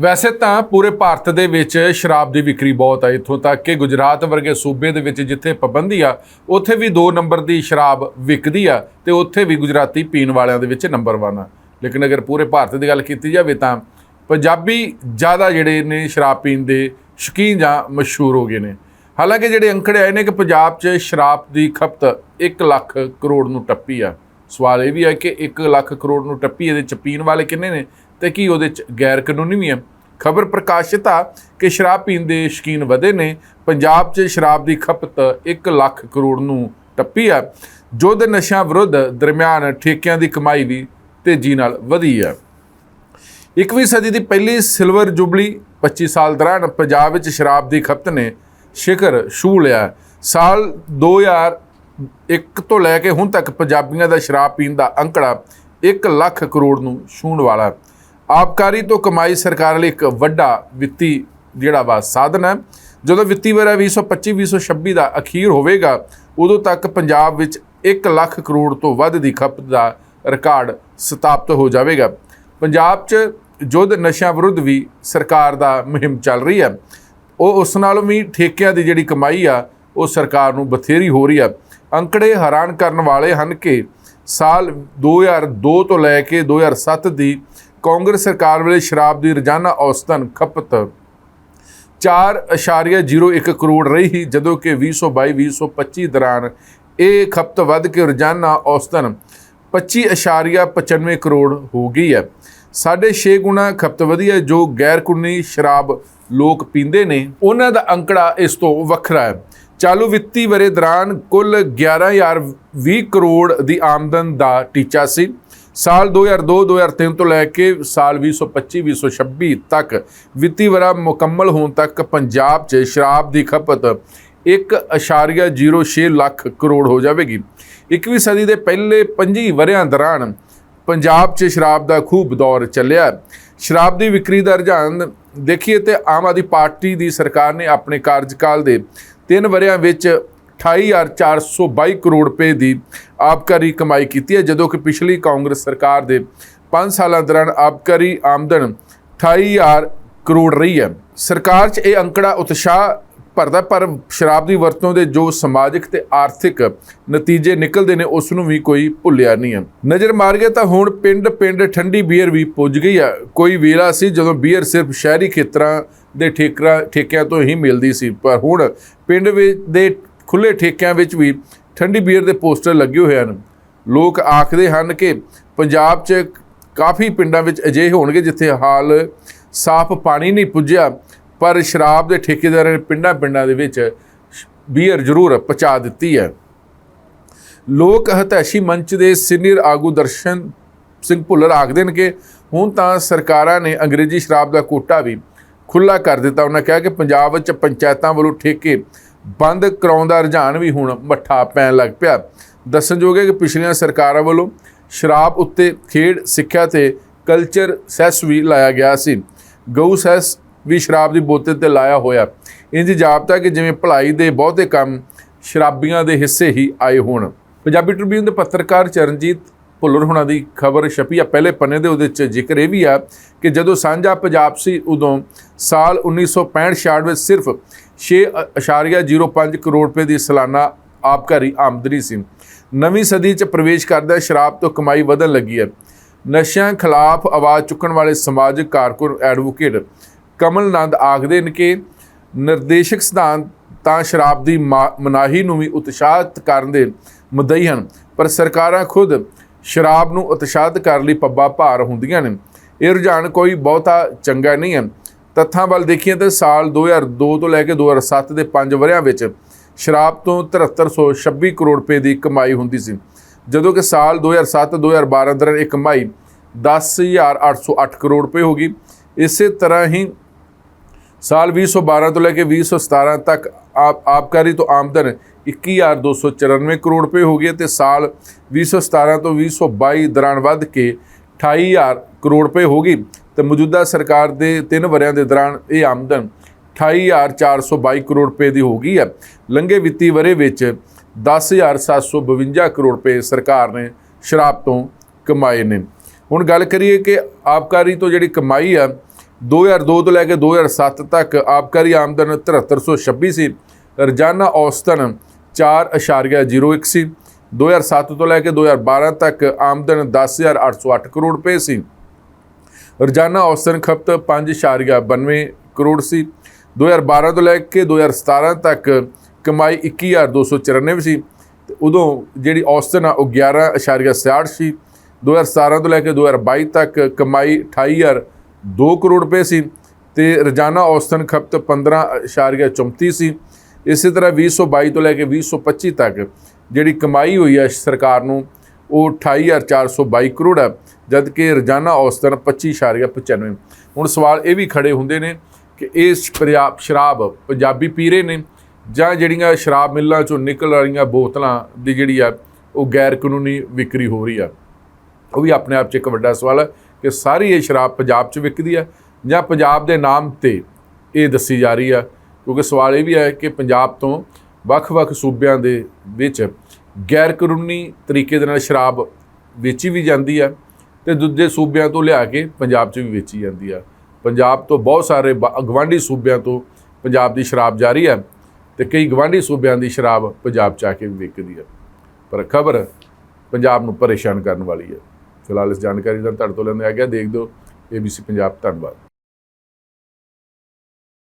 ਵੈਸੇ ਤਾਂ ਪੂਰੇ ਭਾਰਤ ਦੇ ਵਿੱਚ ਸ਼ਰਾਬ ਦੀ ਵਿਕਰੀ ਬਹੁਤ ਆ ਇੱਥੋਂ ਤੱਕ ਕਿ ਗੁਜਰਾਤ ਵਰਗੇ ਸੂਬੇ ਦੇ ਵਿੱਚ ਜਿੱਥੇ ਪਾਬੰਦੀ ਆ, ਉੱਥੇ ਵੀ 2 ਨੰਬਰ ਦੀ ਸ਼ਰਾਬ ਵਿਕਦੀ ਆ ਤੇ ਉੱਥੇ ਵੀ ਗੁਜਰਾਤੀ ਪੀਣ ਵਾਲਿਆਂ ਦੇ ਵਿੱਚ ਨੰਬਰ 1 ਆ। ਲੇਕਿਨ ਅਗਰ ਪੂਰੇ ਭਾਰਤ ਦੀ ਗੱਲ ਕੀਤੀ ਜਾਵੇ ਤਾਂ ਪੰਜਾਬੀ ਜ਼ਿਆਦਾ ਜਿਹੜੇ ਨੇ ਸ਼ਰਾਬ ਪੀਣ ਦੇ ਸ਼ੌਕੀਨ ਜਾਂ ਮਸ਼ਹੂਰ ਹੋ ਗਏ ਨੇ। ਹਾਲਾਂਕਿ ਜਿਹੜੇ ਅੰਕੜੇ ਆਏ ਨੇ ਕਿ ਪੰਜਾਬ 'ਚ ਸ਼ਰਾਬ ਦੀ ਖਪਤ 1 ਲੱਖ ਕਰੋੜ ਨੂੰ ਟੱਪੀ ਆ। ਸਵਾਲ ਇਹ ਵੀ ਹੈ ਕਿ 1 ਲੱਖ ਕਰੋੜ ਨੂੰ ਟੱਪੀ ਇਹਦੇ ਚ ਪੀਣ ਵਾਲੇ ਕਿੰਨੇ ਨੇ? ਤੇ ਕੀ ਉਹਦੇ ਚ ਗੈਰ ਕਾਨੂੰਨੀ ਵੀ ਹੈ? ਖਬਰ ਪ੍ਰਕਾਸ਼ਿਤ ਆ ਕਿ ਸ਼ਰਾਬ ਪੀਣ ਦੇ ਸ਼ੌਕੀਨ ਵਧੇ ਨੇ। ਪੰਜਾਬ 'ਚ ਸ਼ਰਾਬ ਦੀ ਖਪਤ 1 ਲੱਖ ਕਰੋੜ ਨੂੰ ਟੱਪੀ ਆ। ਜੋ ਦੇ ਨਸ਼ਿਆਂ ਵਿਰੁੱਧ ਦਰਮਿਆਨ ਠੇਕਿਆਂ ਦੀ ਕਮਾਈ ਵੀ ਤੇਜ਼ੀ ਨਾਲ ਵਧੀ ਆ। 21ਵੀਂ ਸਦੀ ਦੀ ਪਹਿਲੀ ਸਿਲਵਰ ਜੁਬਲੀ 25 ਸਾਲ ਦੌਰਾਨ ਪੰਜਾਬ ਵਿੱਚ ਸ਼ਰਾਬ ਦੀ ਖਪਤ ਨੇ ਸ਼ਿਖਰ ਛੂ ਲਿਆ। ਸਾਲ 2001 ਤੋਂ ਲੈ ਕੇ ਹੁਣ ਤੱਕ ਪੰਜਾਬੀਆਂ ਦਾ ਸ਼ਰਾਬ ਪੀਣ ਦਾ ਅੰਕੜਾ 1 ਲੱਖ ਕਰੋੜ ਨੂੰ ਛੂਹਣ ਵਾਲਾ। ਆਬਕਾਰੀ ਤੋਂ ਕਮਾਈ ਸਰਕਾਰ ਲਈ ਇੱਕ ਵੱਡਾ ਵਿੱਤੀ ਜਿਹੜਾ ਵਾ ਸਾਧਨ ਹੈ। ਜਦੋਂ ਵਿੱਤੀ ਵਰ੍ਹਾ 2025-2026 ਦਾ ਅਖੀਰ ਹੋਵੇਗਾ, ਉਦੋਂ ਤੱਕ ਪੰਜਾਬ ਵਿੱਚ 1 ਲੱਖ ਕਰੋੜ ਤੋਂ ਵੱਧ ਦੀ ਖਪਤ ਦਾ ਰਿਕਾਰਡ ਸਥਾਪਿਤ ਹੋ ਜਾਵੇਗਾ। ਪੰਜਾਬ 'ਚ ਯੁੱਧ ਨਸ਼ਿਆਂ ਵਿਰੁੱਧ ਵੀ ਸਰਕਾਰ ਦਾ ਮੁਹਿੰਮ ਚੱਲ ਰਹੀ ਹੈ। ਉਹ ਉਸ ਨਾਲੋਂ ਵੀ ਠੇਕਿਆਂ ਦੀ ਜਿਹੜੀ ਕਮਾਈ ਆ, ਉਹ ਸਰਕਾਰ ਨੂੰ ਬਥੇਰੀ ਹੋ ਰਹੀ ਆ। ਅੰਕੜੇ ਹੈਰਾਨ ਕਰਨ ਵਾਲੇ ਹਨ ਕਿ ਸਾਲ 2002 ਤੋਂ ਲੈ ਕੇ 2007 ਦੀ ਕਾਂਗਰਸ ਸਰਕਾਰ ਵੇਲੇ ਸ਼ਰਾਬ ਦੀ ਰੋਜ਼ਾਨਾ ਔਸਤਨ ਖਪਤ। 4.01 ਕਰੋੜ ਰਹੀ, ਜਦੋਂ ਕਿ 2022-2025 ਦੌਰਾਨ ਇਹ ਖਪਤ ਵੱਧ ਕੇ ਰੋਜ਼ਾਨਾ ਔਸਤਨ 25.95 ਕਰੋੜ ਹੋ ਗਈ ਹੈ। ਸਾਢੇ 6 ਗੁਣਾ ਖਪਤ ਵਧੀ ਹੈ ਜੋ ਗੈਰ ਕਾਨੂੰਨੀ ਸ਼ਰਾਬ ਲੋਕ ਪੀਂਦੇ ਨੇ, ਉਹਨਾਂ ਦਾ ਅੰਕੜਾ ਇਸ ਤੋਂ ਵੱਖਰਾ ਹੈ। ਚਾਲੂ ਵਿੱਤੀ ਵਰੇ ਦੌਰਾਨ ਕੁੱਲ 11020 ਕਰੋੜ ਦੀ ਆਮਦਨ ਦਾ ਟੀਚਾ ਸੀ। ਸਾਲ 2002-2003 ਤੋਂ ਲੈ ਕੇ ਸਾਲ 2025-2026 ਤੱਕ ਵਿੱਤੀ ਵਰਾ ਮੁਕੰਮਲ ਹੋਣ ਤੱਕ ਪੰਜਾਬ 'ਚ ਸ਼ਰਾਬ ਦੀ ਖਪਤ 1.06 ਲੱਖ ਕਰੋੜ ਹੋ ਜਾਵੇਗੀ। 21ਵੀਂ ਸਦੀ ਦੇ ਪਹਿਲੇ 25 ਵਰਿਆਂ ਦੌਰਾਨ ਪੰਜਾਬ 'ਚ ਸ਼ਰਾਬ ਦਾ ਖੂਬ ਦੌਰ ਚੱਲਿਆ। ਸ਼ਰਾਬ ਦੀ ਵਿਕਰੀ ਦਾ ਰੁਝਾਨ ਦੇਖੀਏ ਤੇ ਆਮ ਆਦਮੀ ਪਾਰਟੀ ਦੀ ਸਰਕਾਰ ਨੇ ਆਪਣੇ ਕਾਰਜਕਾਲ ਦੇ 3 ਵਰਿਆਂ ਵਿੱਚ 28422 ਕਰੋੜ ਰੁਪਏ ਦੀ ਆਬਕਾਰੀ ਕਮਾਈ ਕੀਤੀ ਹੈ, ਜਦੋਂ ਕਿ ਪਿਛਲੀ ਕਾਂਗਰਸ ਸਰਕਾਰ ਦੇ 5 ਸਾਲਾਂ ਦੌਰਾਨ ਆਬਕਾਰੀ ਆਮਦਨ 28000 ਕਰੋੜ ਰਹੀ ਹੈ। ਸਰਕਾਰ 'ਚ ਇਹ ਅੰਕੜਾ ਉਤਸ਼ਾਹ ਭਰਦਾ, ਪਰ ਸ਼ਰਾਬ ਦੀ ਵਰਤੋਂ ਦੇ ਜੋ ਸਮਾਜਿਕ ਤੇ ਆਰਥਿਕ ਨਤੀਜੇ ਨਿਕਲਦੇ ਨੇ, ਉਸ ਨੂੰ ਵੀ ਕੋਈ ਭੁੱਲਿਆ ਨਹੀਂ ਹੈ। ਨਜ਼ਰ ਮਾਰ ਗਿਆ ਤਾਂ ਹੁਣ ਪਿੰਡ-ਪਿੰਡ ਠੰਡੀ ਬੀਅਰ ਵੀ ਪੁੱਜ ਗਈ ਹੈ। ਕੋਈ ਵੇਲਾ ਸੀ ਜਦੋਂ ਬੀਅਰ ਸਿਰਫ ਸ਼ਹਿਰੀ ਖੇਤਰਾਂ ਦੇ ਠੇਕਰਾਂ, ਠੇਕਿਆਂ ਤੋਂ ਹੀ ਮਿਲਦੀ ਸੀ, ਪਰ ਹੁਣ ਪਿੰਡ ਵਿੱਚ ਦੇ ਖੁੱਲੇ ਠੇਕਿਆਂ ਵਿੱਚ ਵੀ ਠੰਡੀ ਬੀਅਰ ਦੇ ਪੋਸਟਰ ਲੱਗੇ ਹੋਏ ਹਨ। ਲੋਕ ਆਖਦੇ ਹਨ ਕਿ ਪੰਜਾਬ 'ਚ ਕਾਫੀ ਪਿੰਡਾਂ ਵਿੱਚ ਅਜਿਹੇ ਹੋਣਗੇ ਜਿੱਥੇ ਹਾਲ ਸਾਫ਼ ਪਾਣੀ ਨਹੀਂ ਪੁੱਜਿਆ, ਪਰ ਸ਼ਰਾਬ ਦੇ ਠੇਕੇਦਾਰਾਂ ਨੇ ਪਿੰਡਾਂ ਪਿੰਡਾਂ ਦੇ ਵਿੱਚ ਬੀਅਰ ਜ਼ਰੂਰ ਪਹੁੰਚਾ ਦਿੱਤੀ ਹੈ। ਲੋਕ ਹਤੈਸ਼ੀ ਮੰਚ ਦੇ ਸੀਨੀਅਰ ਆਗੂ ਦਰਸ਼ਨ ਸਿੰਘ ਭੁੱਲਰ ਆਖਦੇ ਨੇ ਕਿ ਹੁਣ ਤਾਂ ਸਰਕਾਰਾਂ ਨੇ ਅੰਗਰੇਜ਼ੀ ਸ਼ਰਾਬ ਦਾ ਕੋਟਾ ਵੀ ਖੁੱਲਾ ਕਰ ਦਿੱਤਾ। ਉਹਨਾਂ ਕਿਹਾ ਕਿ ਪੰਜਾਬ ਵਿੱਚ ਪੰਚਾਇਤਾਂ ਵੱਲੋਂ ਠੇਕੇ ਬੰਦ ਕਰਾਉਣ ਦਾ ਰੁਝਾਨ ਵੀ ਹੁਣ ਮੱਠਾ ਪੈਣ ਲੱਗ ਪਿਆ। ਦੱਸਣਯੋਗ ਹੈ ਕਿ ਪਿਛਲੀਆਂ ਸਰਕਾਰਾਂ ਵੱਲੋਂ ਸ਼ਰਾਬ ਉੱਤੇ ਖੇਡ, ਸਿੱਖਿਆ ਤੇ ਕਲਚਰ ਸੈਸ ਵੀ ਲਾਇਆ ਗਿਆ ਸੀ। ਗਊ ਸੈਸ ਵੀ ਸ਼ਰਾਬ ਦੀ ਬੋਤਲ ਤੇ ਲਾਇਆ ਹੋਇਆ। ਇੰਜ ਜਾਪਦਾ ਕਿ ਜਿਵੇਂ ਭਲਾਈ ਦੇ ਬਹੁਤੇ ਕੰਮ ਸ਼ਰਾਬੀਆਂ ਦੇ ਹਿੱਸੇ ਹੀ ਆਏ ਹੋਣ। ਪੰਜਾਬੀ ਟ੍ਰਿਬਿਊਨ ਦੇ ਪੱਤਰਕਾਰ ਚਰਨਜੀਤ ਭੁੱਲਰ ਹੁਣਾਂ ਦੀ ਖਬਰ ਛਪੀ ਆ। ਪਹਿਲੇ ਪੰਨੇ ਦੇ ਉਹਦੇ ਚ ਜ਼ਿਕਰ ਇਹ ਵੀ ਆ ਕਿ ਜਦੋਂ ਸਾਂਝਾ ਪੰਜਾਬ ਸੀ ਉਦੋਂ ਸਾਲ 1965-66 ਵਿੱਚ ਸਿਰਫ 6.05 ਕਰੋੜ ਰੁਪਏ ਦੀ ਸਾਲਾਨਾ ਆਬਕਾਰੀ ਆਮਦਨੀ ਸੀ। ਨਵੀਂ ਸਦੀ ਚ ਪ੍ਰਵੇਸ਼ ਕਰਦਾ ਸ਼ਰਾਬ ਤੋਂ ਕਮਾਈ ਵਧਣ ਲੱਗੀ ਹੈ। ਨਸ਼ਿਆਂ ਖਿਲਾਫ ਆਵਾਜ਼ ਚੁੱਕਣ ਵਾਲੇ ਸਮਾਜਿਕ ਕਾਰਕੁਨ ਐਡਵੋਕੇਟ ਕਮਲ ਨੰਦ ਆਖਦੇ ਨੇ ਕਿ ਨਿਰਦੇਸ਼ਕ ਸਿਧਾਂਤ ਤਾਂ ਸ਼ਰਾਬ ਦੀ ਮਾ- ਮਨਾਹੀ ਨੂੰ ਵੀ ਉਤਸ਼ਾਹਿਤ ਕਰਨ ਦੇ ਮੁੱਦਈ ਹਨ, ਪਰ ਸਰਕਾਰਾਂ ਖੁਦ ਸ਼ਰਾਬ ਨੂੰ ਉਤਸ਼ਾਹਿਤ ਕਰਨ ਲਈ ਪੱਬਾਂ ਭਾਰ ਹੁੰਦੀਆਂ ਨੇ। ਇਹ ਰੁਝਾਨ ਕੋਈ ਬਹੁਤਾ ਚੰਗਾ ਨਹੀਂ ਹੈ। ਤੱਥਾਂ ਵੱਲ ਦੇਖੀਏ ਤਾਂ ਸਾਲ 2002 ਤੋਂ ਲੈ ਕੇ 2007 ਦੇ 5 ਵਰਿਆਂ ਵਿੱਚ ਸ਼ਰਾਬ ਤੋਂ 7326 ਕਰੋੜ ਰੁਪਏ ਦੀ ਕਮਾਈ ਹੁੰਦੀ ਸੀ। ਜਦੋਂ ਕਿ ਸਾਲ 2007-2012 ਦੌਰਾਨ ਇਹ ਕਮਾਈ 10808 ਕਰੋੜ ਰੁਪਏ ਹੋ ਗਈ। ਇਸੇ ਤਰ੍ਹਾਂ ਹੀ ਸਾਲ 2012 ਤੋਂ ਲੈ ਕੇ 2017 ਤੱਕ ਆਬ ਆਬਕਾਰੀ ਤੋਂ ਆਮਦਨ 21294 ਕਰੋੜ ਰੁਪਏ ਹੋ ਗਏ ਤੇ ਸਾਲ 2017 ਤੋਂ 2022 ਦੌਰਾਨ ਵੱਧ ਕੇ 28000 ਕਰੋੜ ਰੁਪਏ ਹੋ ਗਈ ਤੇ ਮੌਜੂਦਾ ਸਰਕਾਰ ਦੇ 3 ਵਰਿਆਂ ਦੇ ਦੌਰਾਨ ਇਹ ਆਮਦਨ 28422 ਕਰੋੜ ਰੁਪਏ ਦੀ ਹੋ ਗਈ ਹੈ। ਲੰਘੇ ਵਿੱਤੀ ਵਰੇ ਵਿੱਚ 10752 ਕਰੋੜ ਰੁਪਏ ਸਰਕਾਰ ਨੇ ਸ਼ਰਾਬ ਤੋਂ ਕਮਾਏ ਨੇ। ਹੁਣ ਗੱਲ ਕਰੀਏ ਕਿ ਆਬਕਾਰੀ ਤੋਂ ਜਿਹੜੀ ਕਮਾਈ ਆ 2002 ਤੋਂ ਲੈ ਕੇ 2007 ਤੱਕ ਆਬਕਾਰੀ ਆਮਦਨ 7326 ਸੀ। ਰੋਜ਼ਾਨਾ ਔਸਤਨ 4.01 ਸੀ। 2007 ਤੋਂ ਲੈ ਕੇ 2012 ਤੱਕ ਆਮਦਨ 10808 ਕਰੋੜ ਰੁਪਏ ਸੀ। ਰੋਜ਼ਾਨਾ ਔਸਤਨ ਖਪਤ 5.92 ਕਰੋੜ ਸੀ। 2012 ਤੋਂ ਲੈ ਕੇ 2017 ਤੱਕ ਕਮਾਈ 21294 ਸੀ ਤੇ ਉਦੋਂ ਜਿਹੜੀ ਔਸਤਨ ਆ, ਉਹ 11.66 ਸੀ। 2017 ਤੋਂ ਲੈ ਕੇ 2022 ਤੱਕ ਕਮਾਈ 28002 ਕਰੋੜ ਰੁਪਏ ਸੀ। ਤੇ ਰੋਜ਼ਾਨਾ ਔਸਤਨ ਖਪਤ 15.34 ਸੀ। ਇਸੇ ਤਰ੍ਹਾਂ 2022 ਤੋਂ ਲੈ ਕੇ 2025 ਤੱਕ ਜਿਹੜੀ ਕਮਾਈ ਹੋਈ ਹੈ ਸ਼ਰਕਾਰ ਨੂੰ, ਉਹ 28422 ਕਰੋੜ ਹੈ ਜਦ ਕਿ ਰੋਜ਼ਾਨਾ ਔਸਤਨ 25.95 ਹੁਣ ਸਵਾਲ ਇਹ ਵੀ ਖੜੇ ਹੁੰਦੇ ਨੇ ਕਿ ਇਹ ਪੰਜਾਬ, ਸ਼ਰਾਬ ਪੰਜਾਬੀ ਪੀ ਰਹੇ ਨੇ, ਜਾਂ ਜਿਹੜੀਆਂ ਸ਼ਰਾਬ ਮਿੱਲਾਂ ਚੋਂ ਨਿਕਲ ਰਹੀਆਂ ਬੋਤਲਾਂ ਦੀ ਜਿਹੜੀ ਆ, ਉਹ ਗੈਰ ਕਾਨੂੰਨੀ ਵਿਕਰੀ ਹੋ ਰਹੀ ਆ। ਉਹ ਵੀ ਆਪਣੇ ਆਪ 'ਚ ਇੱਕ ਵੱਡਾ ਸਵਾਲ ਹੈ ਕਿ ਸਾਰੀ ਇਹ ਸ਼ਰਾਬ ਪੰਜਾਬ 'ਚ ਵਿਕਦੀ ਆ, ਜਾਂ ਪੰਜਾਬ ਦੇ ਨਾਮ ਤੇ ਇਹ ਦੱਸੀ ਜਾ ਰਹੀ ਆ ਕਿਉਂਕਿ ਸਵਾਲ ਇਹ ਵੀ ਹੈ ਕਿ ਪੰਜਾਬ ਤੋਂ ਵੱਖ-ਵੱਖ ਸੂਬਿਆਂ ਦੇ ਵਿੱਚ ਗੈਰ ਕਾਨੂੰਨੀ ਤਰੀਕੇ ਦੇ ਨਾਲ ਸ਼ਰਾਬ ਵੇਚੀ ਵੀ ਜਾਂਦੀ ਆ ਤੇ ਦੂਜੇ ਸੂਬਿਆਂ ਤੋਂ ਲਿਆ ਕੇ ਪੰਜਾਬ 'ਚ ਵੀ ਵੇਚੀ ਜਾਂਦੀ ਆ। ਪੰਜਾਬ ਤੋਂ ਬਹੁਤ ਸਾਰੇ ਬ- ਗਵਾਂਢੀ ਸੂਬਿਆਂ ਤੋਂ ਪੰਜਾਬ ਦੀ ਸ਼ਰਾਬ ਜਾਰੀ ਹੈ ਤੇ ਕਈ ਗਵਾਂਢੀ ਸੂਬਿਆਂ ਦੀ ਸ਼ਰਾਬ ਪੰਜਾਬ 'ਚ ਆ ਕੇ ਵੀ ਵਿਕਦੀ ਹੈ ਪਰ ਖਬਰ ਪੰਜਾਬ ਨੂੰ ਪਰੇਸ਼ਾਨ ਕਰਨ ਵਾਲੀ ਹੈ ਫਿਲਹਾਲ ਇਸ ਜਾਣਕਾਰੀ ਦਾ ਤੁਹਾਡੇ ਤੋਂ ਲੈਂਦੇ ਆ। ਗਿਆ ਦੇਖ ਦਿਓ। ABC ਪੰਜਾਬ, ਧੰਨਵਾਦ।